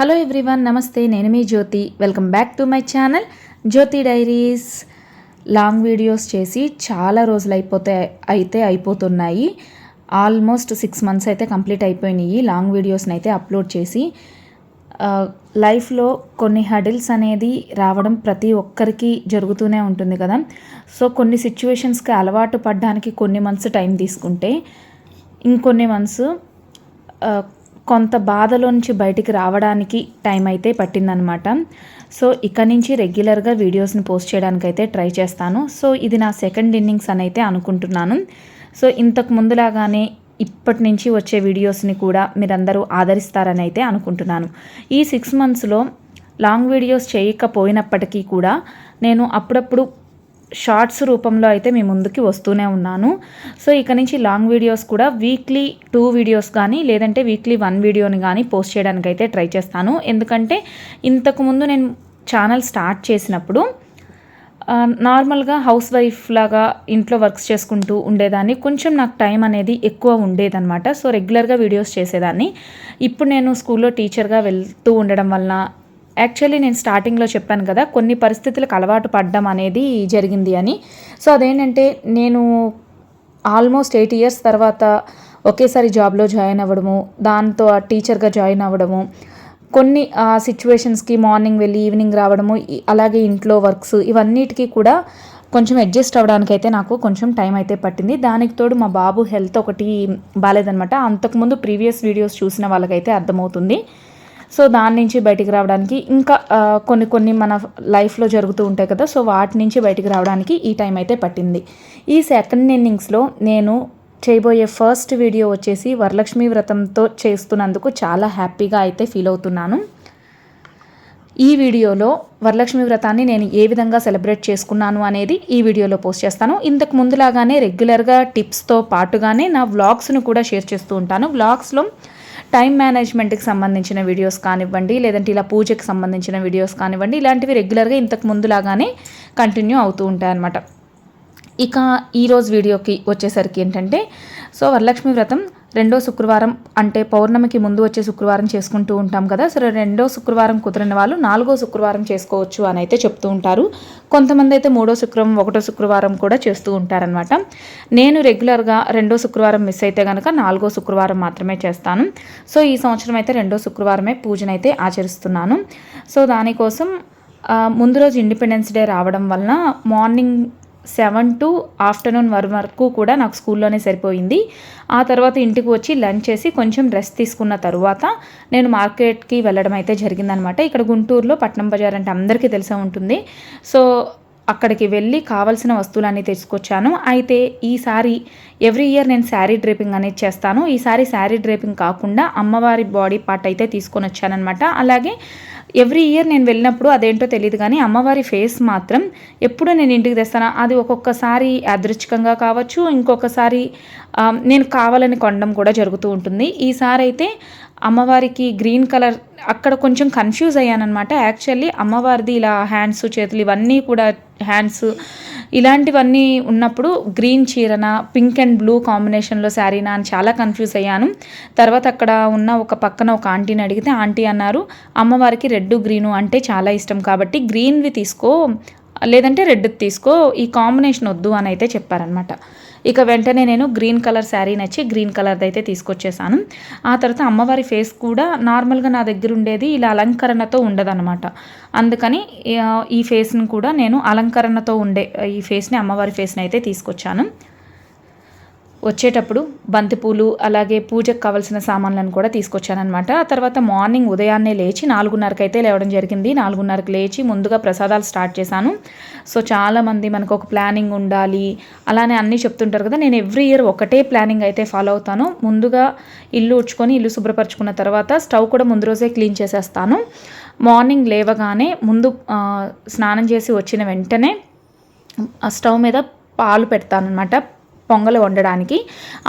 Hello everyone నమస్తే నేను మీ Jyothi. Welcome back to my channel Jyothi diaries long videos చేసి చాలా రోజులు అయిపోతే అయితే అయిపోతున్నాయి. ఆల్మోస్ట్ సిక్స్ మంత్స్ అయితే కంప్లీట్ అయిపోయినాయి. లాంగ్ వీడియోస్ని అయితే అప్లోడ్ చేసి లైఫ్లో కొన్ని హడిల్స్ అనేది రావడం ప్రతి ఒక్కరికి జరుగుతూనే ఉంటుంది కదా. సో కొన్ని సిచ్యువేషన్స్కి అలవాటు పడడానికి కొన్ని మంత్స్ టైం తీసుకుంటే ఇంకొన్ని మంత్స్ కొంత బాధలో నుంచి బయటికి రావడానికి టైం అయితే పట్టిందనమాట సో ఇక నుంచి రెగ్యులర్గా వీడియోస్ని పోస్ట్ చేయడానికి అయితే ట్రై చేస్తాను. సో ఇది నా సెకండ్ ఇన్నింగ్స్ అని అయితే అనుకుంటున్నాను. సో ఇంతకు ముందులాగానే ఇప్పటి నుంచి వచ్చే వీడియోస్ని కూడా మీరందరూ ఆదరిస్తారని అయితే అనుకుంటున్నాను. ఈ సిక్స్ మంత్స్లో లాంగ్ వీడియోస్ చేయకపోయినప్పటికీ కూడా నేను అప్పుడప్పుడు షార్ట్స్ రూపంలో అయితే మీ ముందుకి వస్తూనే ఉన్నాను. సో ఇక నుంచి లాంగ్ వీడియోస్ కూడా వీక్లీ టూ వీడియోస్ కానీ లేదంటే వీక్లీ వన్ వీడియోని కానీ పోస్ట్ చేయడానికి అయితే ట్రై చేస్తాను. ఎందుకంటే ఇంతకుముందు నేను ఛానల్ స్టార్ట్ చేసినప్పుడు నార్మల్గా హౌస్ వైఫ్ లాగా ఇంట్లో వర్క్స్ చేసుకుంటూ ఉండేదాన్ని. కొంచెం నాకు టైం అనేది ఎక్కువ ఉండేదన్నమాట. సో రెగ్యులర్గా వీడియోస్ చేసేదాన్ని. ఇప్పుడు నేను స్కూల్లో టీచర్గా వెళ్తూ ఉండడం వలన యాక్చువల్లీ నేను స్టార్టింగ్లో చెప్పాను కదా కొన్ని పరిస్థితులకు అలవాటు పడడం అనేది జరిగింది అని. సో అదేంటంటే నేను ఆల్మోస్ట్ ఎయిట్ ఇయర్స్ తర్వాత ఒకేసారి జాబ్లో జాయిన్ అవ్వడము దాంతో ఆ టీచర్గా జాయిన్ అవ్వడము కొన్ని సిచ్యువేషన్స్కి మార్నింగ్ వెళ్ళి ఈవినింగ్ రావడము అలాగే ఇంట్లో వర్క్స్ ఇవన్నిటికీ కూడా కొంచెం అడ్జస్ట్ అవ్వడానికి అయితే నాకు కొంచెం టైం అయితే పట్టింది. దానికి తోడు మా బాబు హెల్త్ ఒకటి బాగాలేదనమాట అంతకుముందు ప్రీవియస్ వీడియోస్ చూసిన వాళ్ళకైతే అర్థమవుతుంది. సో దాని నుంచి బయటికి రావడానికి ఇంకా కొన్ని కొన్ని మన లైఫ్లో జరుగుతూ ఉంటాయి కదా సో వాటి నుంచి బయటికి రావడానికి ఈ టైం అయితే పట్టింది. ఈ సెకండ్ ఇన్నింగ్స్లో నేను చేయబోయే ఫస్ట్ వీడియో వచ్చేసి వరలక్ష్మి వ్రతంతో చేస్తున్నందుకు చాలా హ్యాపీగా అయితే ఫీల్ అవుతున్నాను. ఈ వీడియోలో వరలక్ష్మి వ్రతాన్ని నేను ఏ విధంగా సెలబ్రేట్ చేసుకున్నాను అనేది ఈ వీడియోలో పోస్ట్ చేస్తాను. ఇంతకు ముందులాగానే రెగ్యులర్గా టిప్స్తో పాటుగానే నా వ్లాగ్స్ను కూడా షేర్ చేస్తూ ఉంటాను. వ్లాగ్స్లో టైం మేనేజ్మెంట్కి సంబంధించిన వీడియోస్ కానివ్వండి లేదంటే ఇలా పూజకి సంబంధించిన వీడియోస్ కానివ్వండి ఇలాంటివి రెగ్యులర్గా ఇంతకు ముందులాగానే కంటిన్యూ అవుతూ ఉంటాయి అన్నమాట. ఇక ఈరోజు వీడియోకి వచ్చేసరికి ఏంటంటే సో వరలక్ష్మి వ్రతం రెండో శుక్రవారం అంటే పౌర్ణమికి ముందు వచ్చే శుక్రవారం చేసుకుంటూ ఉంటాం కదా. సరే రెండో శుక్రవారం కుదిరిన వాళ్ళు నాలుగో శుక్రవారం చేసుకోవచ్చు అని అయితే చెప్తూ ఉంటారు. కొంతమంది అయితే మూడో శుక్రవారం ఒకటో శుక్రవారం కూడా చేస్తూ ఉంటారనమాట నేను రెగ్యులర్గా రెండో శుక్రవారం మిస్ అయితే కనుక నాలుగో శుక్రవారం మాత్రమే చేస్తాను. సో ఈ సంవత్సరం అయితే రెండో శుక్రవారమే పూజనైతే ఆచరిస్తున్నాను. సో దానికోసం ముందు రోజు ఇండిపెండెన్స్ డే రావడం వలన morning seven to afternoon one వరకు కూడా నాకు స్కూల్లోనే సరిపోయింది. ఆ తర్వాత ఇంటికి వచ్చి లంచ్ చేసి కొంచెం రెస్ట్ తీసుకున్న తర్వాత నేను మార్కెట్కి వెళ్ళడం అయితే జరిగిందనమాట ఇక్కడ గుంటూరులో పట్నం బజార్ అంటే అందరికీ తెలిసే ఉంటుంది. సో అక్కడికి వెళ్ళి కావాల్సిన వస్తువులన్నీ తెచ్చుకొచ్చాను అయితే ఈసారి ఎవ్రీ ఇయర్ నేను శారీ డ్రేపింగ్ అనేది చేస్తాను. ఈసారి శారీ డ్రేపింగ్ కాకుండా అమ్మవారి బాడీ పార్ట్ అయితే తీసుకొని వచ్చానమాట అలాగే ఎవ్రీ ఇయర్ నేను వెళ్ళినప్పుడు అదేంటో తెలియదు కానీ అమ్మవారి ఫేస్ మాత్రం ఎప్పుడు నేను ఇంటికి తెస్తాను? అది ఒక్కొక్కసారి యాదృచ్ఛికంగా కావచ్చు ఇంకొకసారి నేను కావాలని కొనడం కూడా జరుగుతూ ఉంటుంది. ఈసారి అయితే అమ్మవారికి గ్రీన్ కలర్ అక్కడ కొంచెం కన్ఫ్యూజ్ అయ్యానమాట యాక్చువల్లీ అమ్మవారిది ఇలా హ్యాండ్స్ చేతులు ఇవన్నీ కూడా హ్యాండ్స్ ఇలాంటివన్నీ ఉన్నప్పుడు గ్రీన్ చీరన పింక్ అండ్ బ్లూ కాంబినేషన్లో శారీనా అని చాలా కన్ఫ్యూజ్ అయ్యాను. తర్వాత అక్కడ ఉన్న ఒక పక్కన ఒక ఆంటీని అడిగితే ఆంటీ అన్నారు అమ్మవారికి రెడ్ గ్రీను అంటే చాలా ఇష్టం కాబట్టి గ్రీన్వి తీసుకో లేదంటే రెడ్ తీసుకో ఈ కాంబినేషన్ వద్దు అని అయితే చెప్పారనమాట ఇక వెంటనే నేను గ్రీన్ కలర్ శారీ నచ్చి గ్రీన్ కలర్ది అయితే తీసుకొచ్చేసాను. ఆ తర్వాత అమ్మవారి ఫేస్ కూడా నార్మల్గా నా దగ్గర ఉండేది ఇలా అలంకరణతో ఉండదన్నమాట. అందుకని ఈ ఫేస్ని కూడా నేను అలంకరణతో ఉండే ఈ ఫేస్ని అమ్మవారి ఫేస్ని అయితే తీసుకొచ్చాను. వచ్చేటప్పుడు బంతిపూలు అలాగే పూజకు కావాల్సిన సామాన్లను కూడా తీసుకొచ్చానమాట ఆ తర్వాత మార్నింగ్ ఉదయాన్నే లేచి నాలుగున్నరకు అయితే లేవడం జరిగింది. నాలుగున్నరకు లేచి ముందుగా ప్రసాదాలు స్టార్ట్ చేశాను. సో చాలామంది మనకు ఒక ప్లానింగ్ ఉండాలి అలానే అన్నీ చెప్తుంటారు కదా. నేను ఎవ్రీ ఇయర్ ఒకటే ప్లానింగ్ అయితే ఫాలో అవుతాను. ముందుగా ఇల్లు ఉడ్చుకొని ఇల్లు శుభ్రపరచుకున్న తర్వాత స్టవ్ కూడా ముందు రోజే క్లీన్ చేసేస్తాను. మార్నింగ్ లేవగానే ముందు స్నానం చేసి వచ్చిన వెంటనే ఆ స్టవ్ మీద పాలు పెడతానమాట పొంగలు వండడానికి.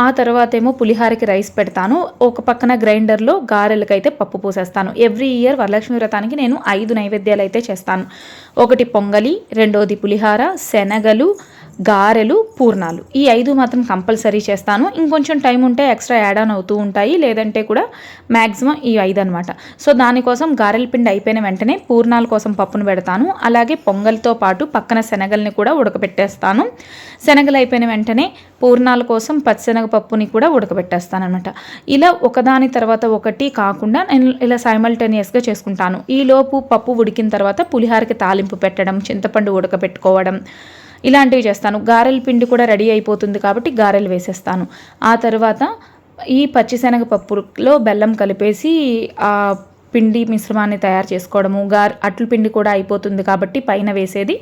ఆ తర్వాత ఏమో పులిహారకి రైస్ పెడతాను. ఒక పక్కన గ్రైండర్లో గారెలకైతే పప్పు పోసేస్తాను. ఎవ్రీ ఇయర్ వరలక్ష్మి వ్రతానికి నేను ఐదు నైవేద్యాలు అయితే చేస్తాను. ఒకటి పొంగలి రెండోది పులిహార శనగలు గారెలు పూర్ణాలు. ఈ ఐదు మాత్రం కంపల్సరీ చేస్తాను. ఇంకొంచెం టైం ఉంటే ఎక్స్ట్రా యాడ్ ఆన్ అవుతూ ఉంటాయి. లేదంటే కూడా మ్యాక్సిమం ఈ ఐదు అనమాట సో దానికోసం గారెల పిండి అయిపోయిన వెంటనే పూర్ణాల కోసం పప్పును పెడతాను. అలాగే పొంగల్తో పాటు పక్కన శనగల్ని కూడా ఉడకబెట్టేస్తాను. శనగలు అయిపోయిన వెంటనే పూర్ణాల కోసం పచ్చిశనగ పప్పుని కూడా ఉడకబెట్టేస్తాను అనమాట ఇలా ఒకదాని తర్వాత ఒకటి కాకుండా నేను ఇలా సైమల్టేనియస్గా చేసుకుంటాను. ఈలోపు పప్పు ఉడికిన తర్వాత పులిహారకి తాలింపు పెట్టడం చింతపండు ఉడకబెట్టుకోవడం ఇలాంటివి చేస్తాను. గారెల పిండి కూడా రెడీ అయిపోతుంది కాబట్టి గారెలు వేసేస్తాను. ఆ తర్వాత ఈ పచ్చిశనగ పప్పులో బెల్లం కలిపేసి ఆ పిండి మిశ్రమాన్ని తయారు చేసుకోవడము గార్ అట్లు పిండి కూడా అయిపోతుంది కాబట్టి పైన వేసేది.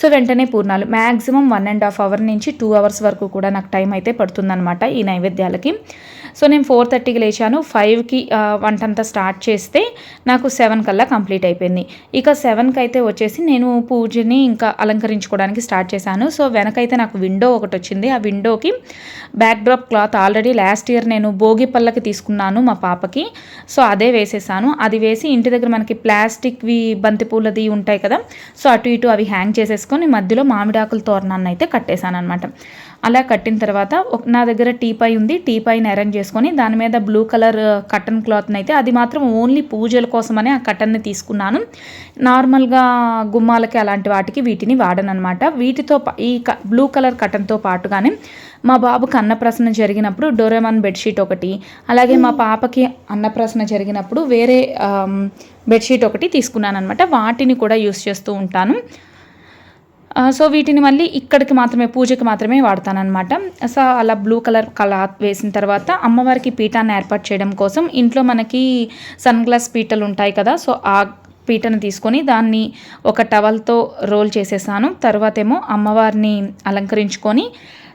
సో వెంటనే పూర్ణాలు. Maximum one and half hour నుంచి టూ అవర్స్ వరకు కూడా నాకు టైం అయితే పడుతుందన్నమాట ఈ నైవేద్యాలకి. సో నేను ఫోర్ థర్టీకి లేచాను. ఫైవ్కి వంట అంతా స్టార్ట్ చేస్తే నాకు సెవెన్ కల్లా కంప్లీట్ అయిపోయింది. ఇక సెవెన్కి అయితే వచ్చేసి నేను పూజని ఇంకా అలంకరించుకోవడానికి స్టార్ట్ చేశాను. సో వెనకైతే నాకు విండో ఒకటి వచ్చింది. ఆ విండోకి backdrop cloth already last year నేను భోగి పళ్ళకి తీసుకున్నాను మా పాపకి. సో అదే వేసేసాను. అది వేసి ఇంటి దగ్గర మనకి ప్లాస్టిక్వి బంతిపూలది ఉంటాయి కదా సో అటు ఇటు అవి హ్యాంగ్ చేసేసుకొని మధ్యలో మామిడాకుల తోరణాన్ని అయితే కట్టేశాను అనమాట అలా కట్టిన తర్వాత నా దగ్గర టీపై ఉంది. టీపైని అరేంజ్ చేసుకొని దాని మీద బ్లూ కలర్ కటన్ క్లాత్ని అయితే అది మాత్రం ఓన్లీ పూజల కోసమని ఆ కటన్ని తీసుకున్నాను. నార్మల్గా గుమ్మాలకి అలాంటి వాటికి వీటిని వాడనమాట వీటితో ఈ బ్లూ కలర్ కటన్తో పాటుగానే మా బాబుకి అన్నప్రసన్న జరిగినప్పుడు డోరెమాన్ బెడ్షీట్ ఒకటి అలాగే మా పాపకి అన్నప్రసన్న జరిగినప్పుడు వేరే బెడ్షీట్ ఒకటి తీసుకున్నాను అనమాట వాటిని కూడా యూస్ చేస్తూ ఉంటాను. సో వీటిని మళ్ళీ ఇక్కడికి మాత్రమే పూజకి మాత్రమే వాడతానమాట సో అలా బ్లూ కలర్ క్లాత్ వేసిన తర్వాత అమ్మవారికి పీఠాన్ని ఏర్పాటు చేయడం కోసం ఇంట్లో మనకి సన్ గ్లాస్ పీటలు ఉంటాయి కదా సో ఆ పీటను తీసుకొని దాన్ని ఒక టవల్తో రోల్ చేసేసాను. తర్వాత ఏమో అమ్మవారిని అలంకరించుకొని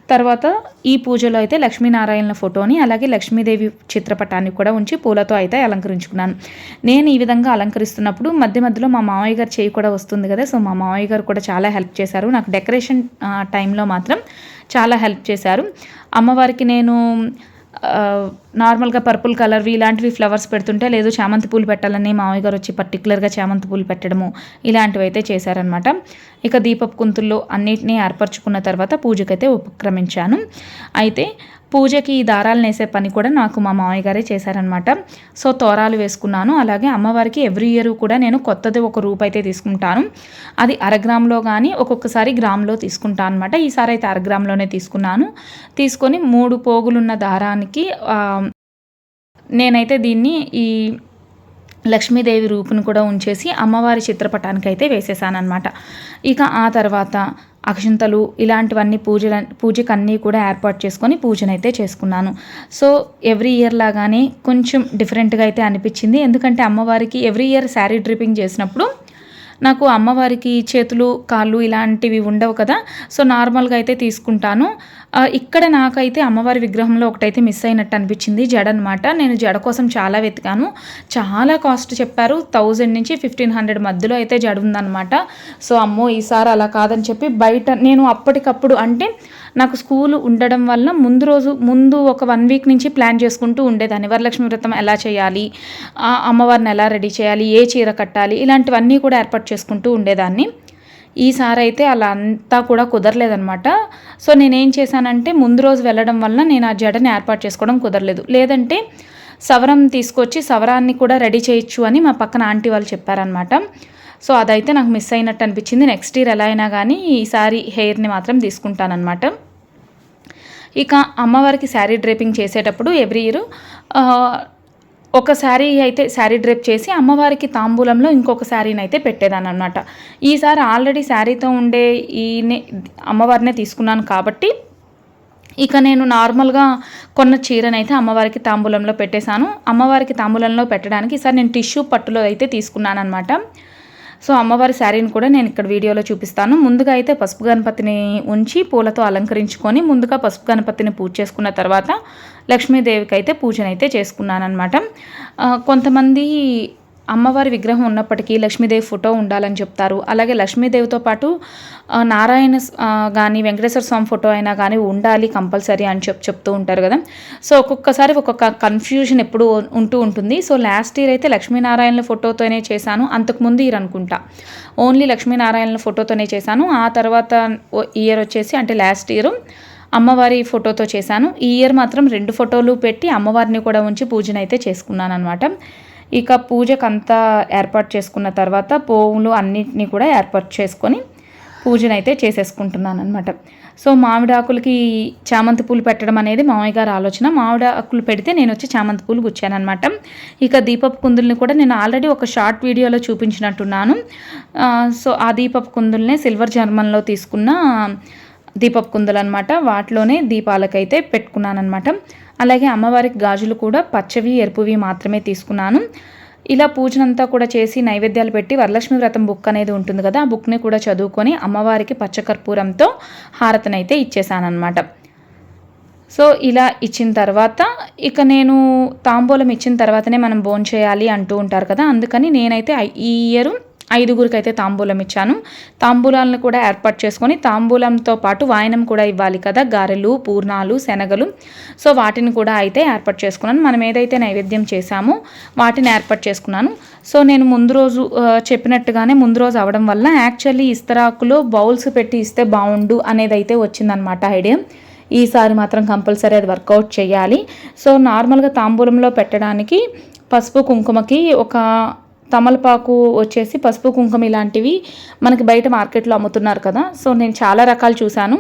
తర్వాత ఈ పూజలో అయితే లక్ష్మీనారాయణ ఫోటోని అలాగే లక్ష్మీదేవి చిత్రపటాన్ని కూడా ఉంచి పూలతో అయితే అలంకరించుకున్నాను. నేను ఈ విధంగా అలంకరిస్తున్నప్పుడు మధ్య మధ్యలో మా మామయ్య గారు చేయి కూడా వస్తుంది కదా సో మా మామయ్య గారు కూడా చాలా హెల్ప్ చేశారు. నాకు డెకరేషన్ టైంలో మాత్రం చాలా హెల్ప్ చేశారు. అమ్మవారికి నేను నార్మల్గా పర్పుల్ కలర్వి ఇలాంటివి ఫ్లవర్స్ పెడుతుంటే లేదు చామంతి పూలు పెట్టాలని మామయ్య గారు వచ్చి పర్టికులర్గా చామంతి పూలు పెట్టడము ఇలాంటివి అయితే చేశారనమాట ఇక దీపపు కుంతుల్లో అన్నిటినీ ఏర్పరచుకున్న తర్వాత పూజకైతే ఉపక్రమించాను. అయితే పూజకి ఈ దారాలు నేసే పని కూడా నాకు మా మామయ్య గారే చేశారనమాట సో తోరాలు వేసుకున్నాను. అలాగే అమ్మవారికి ఎవ్రీ ఇయర్ కూడా నేను కొత్తది ఒక రూప్ అయితే తీసుకుంటాను. అది అరగ్రామ్లో కానీ ఒక్కొక్కసారి గ్రామ్లో తీసుకుంటాను అనమాట ఈసారి అయితే అరగ్రామ్లోనే తీసుకున్నాను. తీసుకొని మూడు పోగులున్న దారానికి నేనైతే దీన్ని ఈ లక్ష్మీదేవి రూపును కూడా ఉంచేసి అమ్మవారి చిత్రపటానికి అయితే వేసేసానమాట ఇక ఆ తర్వాత అక్షంతలు ఇలాంటివన్నీ పూజల పూజకన్నీ కూడా ఏర్పాటు చేసుకొని పూజనైతే చేసుకున్నాను. సో ఎవ్రీ ఇయర్ లాగానే కొంచెం డిఫరెంట్గా అయితే అనిపించింది. ఎందుకంటే అమ్మవారికి ఎవ్రీ ఇయర్ శారీ డ్రిపింగ్ చేసినప్పుడు నాకు అమ్మవారికి చేతులు కాళ్ళు ఇలాంటివి ఉండవు కదా. సో నార్మల్గా అయితే తీసుకుంటాను. ఇక్కడ నాకైతే అమ్మవారి విగ్రహంలో ఒకటైతే మిస్ అయినట్టు అనిపించింది జడ అనమాట నేను జడ కోసం చాలా వెతికాను. చాలా కాస్ట్ చెప్పారు. థౌజండ్ నుంచి ఫిఫ్టీన్ హండ్రెడ్ మధ్యలో అయితే జడ ఉందన్నమాట. సో అమ్మో ఈసారి అలా కాదని చెప్పి బయట నేను అప్పటికప్పుడు అంటే నాకు స్కూల్ ఉండడం వల్ల ముందు రోజు ముందు ఒక వన్ వీక్ నుంచి ప్లాన్ చేసుకుంటూ ఉండేదాన్ని. వరలక్ష్మి వ్రతం ఎలా చేయాలి? అమ్మవారిని ఎలా రెడీ చేయాలి? ఏ చీర కట్టాలి? ఇలాంటివన్నీ కూడా ఏర్పాటు చేసుకుంటూ ఉండేదాన్ని. ఈసారి అయితే అలా అంతా కూడా కుదరలేదనమాట సో నేనేం చేశానంటే ముందు రోజు వెళ్ళడం వల్ల నేను ఆ జడని ఏర్పాటు చేసుకోవడం కుదరలేదు. లేదంటే సవరం తీసుకొచ్చి సవరాన్ని కూడా రెడీ చేయొచ్చు అని మా పక్కన ఆంటీ వాళ్ళు చెప్పారనమాట సో అదైతే నాకు మిస్ అయినట్టు అనిపించింది. నెక్స్ట్ ఇయర్ ఎలా అయినా కానీ ఈసారి హెయిర్ని మాత్రం తీసుకుంటానమాట ఇక అమ్మవారికి శారీ డ్రేపింగ్ చేసేటప్పుడు ఎవ్రీ ఇయర్ ఒక శారీ అయితే శారీ డ్రెప్ చేసి అమ్మవారికి తాంబూలంలో ఇంకొక శారీని అయితే పెట్టేదాన్ని అనమాట ఈసారి ఆల్రెడీ శారీతో ఉండే ఈ అమ్మవారినే తీసుకున్నాను కాబట్టి ఇక నేను నార్మల్గా కొన్న చీరనైతే అమ్మవారికి తాంబూలంలో పెట్టేశాను. అమ్మవారికి తాంబూలంలో పెట్టడానికి ఈసారి నేను టిష్యూ పట్టులో అయితే తీసుకున్నాను అనమాట సో అమ్మవారి శారీని కూడా నేను ఇక్కడ వీడియోలో చూపిస్తాను. ముందుగా అయితే పసుపు గణపతిని ఉంచి పూలతో అలంకరించుకొని ముందుగా పసుపు గణపతిని పూజ చేసుకున్న తర్వాత లక్ష్మీదేవికి అయితే పూజనైతే చేసుకున్నాను అనమాట కొంతమంది అమ్మవారి విగ్రహం ఉన్నప్పటికీ లక్ష్మీదేవి ఫోటో ఉండాలని చెప్తారు. అలాగే లక్ష్మీదేవితో పాటు నారాయణ కానీ వెంకటేశ్వర స్వామి ఫోటో అయినా కానీ ఉండాలి కంపల్సరీ అని చెప్ చెప్తూ ఉంటారు కదా. సో ఒక్కొక్కసారి ఒక్కొక్క కన్ఫ్యూజన్ ఎప్పుడు ఉంటూ ఉంటుంది. సో లాస్ట్ ఇయర్ అయితే లక్ష్మీనారాయణ ఫోటోతోనే చేశాను. అంతకుముందు ఇయర్ అనుకుంటా. ఓన్లీ లక్ష్మీనారాయణ ఫోటోతోనే చేశాను. ఆ తర్వాత ఇయర్ వచ్చేసి అంటే లాస్ట్ ఇయర్ అమ్మవారి ఫోటోతో చేశాను. ఈ ఇయర్ మాత్రం రెండు ఫోటోలు పెట్టి అమ్మవారిని కూడా ఉంచి పూజనైతే చేసుకున్నాను అనమాట ఇక పూజకంతా ఏర్పాటు చేసుకున్న తర్వాత పోవులు అన్నిటినీ కూడా ఏర్పాటు చేసుకొని పూజనైతే చేసేసుకుంటున్నాను అనమాట సో మామిడి ఆకులకి చామంతి పూలు పెట్టడం అనేది మామయ్య గారి ఆలోచన. మామిడి ఆకులు పెడితే నేను వచ్చి చామంతి పూలు గుచ్చానమాట ఇక దీపపు కుందుల్ని కూడా నేను ఆల్రెడీ ఒక షార్ట్ వీడియోలో చూపించినట్టున్నాను. సో ఆ దీపపు కుందుల్ని సిల్వర్ జర్మన్లో తీసుకున్న దీపపు కుందలు అనమాట వాటిలోనే దీపాలకైతే పెట్టుకున్నాను అనమాట అలాగే అమ్మవారికి గాజులు కూడా పచ్చవి ఎరుపువి మాత్రమే తీసుకున్నాను. ఇలా పూజనంతా కూడా చేసి నైవేద్యాలు పెట్టి వరలక్ష్మి వ్రతం బుక్ అనేది ఉంటుంది కదా ఆ బుక్ని కూడా చదువుకొని అమ్మవారికి పచ్చకర్పూరంతో హారతనైతే ఇచ్చేసానమాట సో ఇలా ఇచ్చిన తర్వాత ఇక నేను తాంబూలం ఇచ్చిన తర్వాతనే మనం భోంచేయాలి అంటూ ఉంటారు కదా అందుకని నేనైతే ఈ ఇయర్ ఐదుగురికి అయితే తాంబూలం ఇచ్చాను. తాంబూలాలను కూడా ఏర్పాటు చేసుకొని తాంబూలంతో పాటు వాయనం కూడా ఇవ్వాలి కదా గారెలు పూర్ణాలు శనగలు. సో వాటిని కూడా అయితే ఏర్పాటు చేసుకున్నాను. మనం ఏదైతే నైవేద్యం చేశామో వాటిని ఏర్పాటు చేసుకున్నాను. సో నేను ముందు రోజు చెప్పినట్టుగానే ముందు రోజు అవడం వల్ల యాక్చువల్లీ ఇస్తరాకులో బౌల్స్ పెట్టి ఇస్తే బాగుండు అనేది అయితే వచ్చిందనమాట ఐడియా. ఈసారి మాత్రం కంపల్సరీ అది వర్కౌట్ చేయాలి. సో నార్మల్గా తాంబూలంలో పెట్టడానికి పసుపు కుంకుమకి ఒక తమలపాకు వచ్చేసి పసుపు కుంకుమ ఇలాంటివి మనకి బయట మార్కెట్లో అమ్ముతున్నారు కదా. సో నేను చాలా రకాలు చూశాను.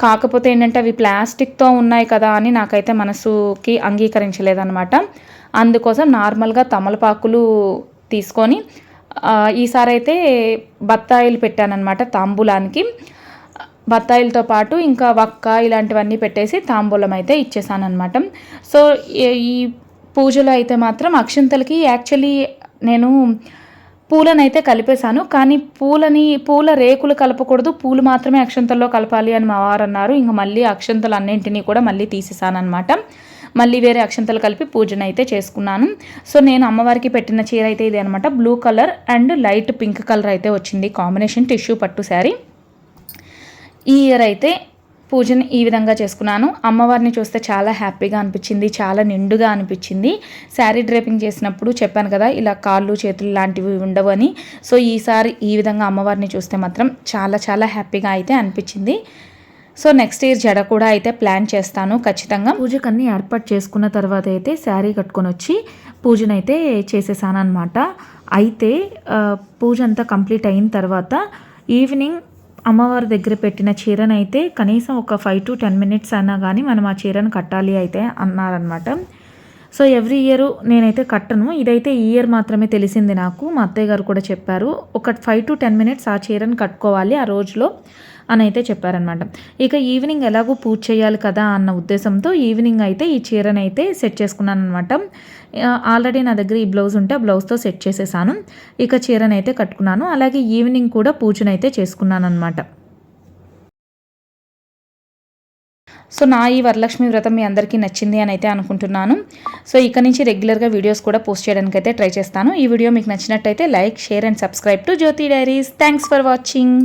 కాకపోతే ఏంటంటే అవి ప్లాస్టిక్తో ఉన్నాయి కదా అని నాకైతే మనసుకి అంగీకరించలేదన్నమాట. అందుకోసం నార్మల్గా తమలపాకులు తీసుకొని ఈసారి అయితే బత్తాయిలు పెట్టానన్నమాట తాంబూలానికి. బత్తాయిలతో పాటు ఇంకా వక్క ఇలాంటివన్నీ పెట్టేసి తాంబూలం అయితే ఇచ్చేసానమాట సో ఈ- ఈ పూజలో అయితే మాత్రం అక్షింతలకి యాక్చువల్లీ నేను పూలనైతే కలిపేశాను కానీ పూలని పూల రేకులు కలపకూడదు పూలు మాత్రమే అక్షంతల్లో కలపాలి అని మా వారు అన్నారు. ఇంక మళ్ళీ అక్షంతలు అన్నింటినీ కూడా మళ్ళీ తీసేసానమాట మళ్ళీ వేరే అక్షంతలు కలిపి పూజను అయితే చేసుకున్నాను. సో నేను అమ్మవారికి పెట్టిన చీర అయితే ఇది అనమాట blue colour and light pink colour అయితే వచ్చింది. కాంబినేషన్ టిష్యూ పట్టు శారీ. ఈ ఇయర్ అయితే పూజని ఈ విధంగా చేసుకున్నాను. అమ్మవారిని చూస్తే చాలా హ్యాపీగా అనిపించింది చాలా నిండుగా అనిపించింది. శారీ డ్రేపింగ్ చేసినప్పుడు చెప్పాను కదా ఇలా కాళ్ళు చేతులు లాంటివి ఉండవు అని. సో ఈసారి ఈ విధంగా అమ్మవారిని చూస్తే మాత్రం చాలా చాలా హ్యాపీగా అయితే అనిపించింది. సో నెక్స్ట్ ఇయర్ జడ కూడా అయితే ప్లాన్ చేస్తాను ఖచ్చితంగా. పూజకన్నీ ఏర్పాటు చేసుకున్న తర్వాత అయితే శారీ కట్టుకొని వచ్చి పూజనైతే చేసేసాను అనమాట అయితే పూజ అంతా కంప్లీట్ అయిన తర్వాత ఈవినింగ్ అమ్మవారి దగ్గర పెట్టిన చీరనైతే కనీసం ఒక ఫైవ్ టు టెన్ మినిట్స్ అయినా కానీ మనం ఆ చీరను కట్టాలి అయితే అన్నారనమాట సో ఎవ్రీ ఇయర్ నేనైతే కట్టను. ఇదైతే ఈ ఇయర్ మాత్రమే తెలిసింది నాకు. మా అత్తయ్య గారు కూడా చెప్పారు ఒక ఫైవ్ టు టెన్ మినిట్స్ ఆ చీరను కట్టుకోవాలి ఆ రోజులో. అని అయితే చెప్పారనమాట ఇక ఈవినింగ్ ఎలాగో పూజ చేయాలి కదా అన్న ఉద్దేశంతో ఈవినింగ్ అయితే ఈ చీరను అయితే సెట్ చేసుకున్నాను అనమాట ఆల్రెడీ నా దగ్గర ఈ బ్లౌజ్ ఉంటే ఆ బ్లౌజ్తో సెట్ చేసేసాను. ఇక చీరను అయితే కట్టుకున్నాను. అలాగే ఈవినింగ్ కూడా పూజనైతే చేసుకున్నాను అనమాట సో నా ఈ వరలక్ష్మి వ్రతం మీ అందరికీ నచ్చింది అని అయితే అనుకుంటున్నాను. సో ఇక నుంచి రెగ్యులర్గా వీడియోస్ కూడా పోస్ట్ చేయడానికి అయితే ట్రై చేస్తాను. ఈ వీడియో మీకు నచ్చినట్టయితే like share and subscribe to Jyothi diaries. Thanks for watching.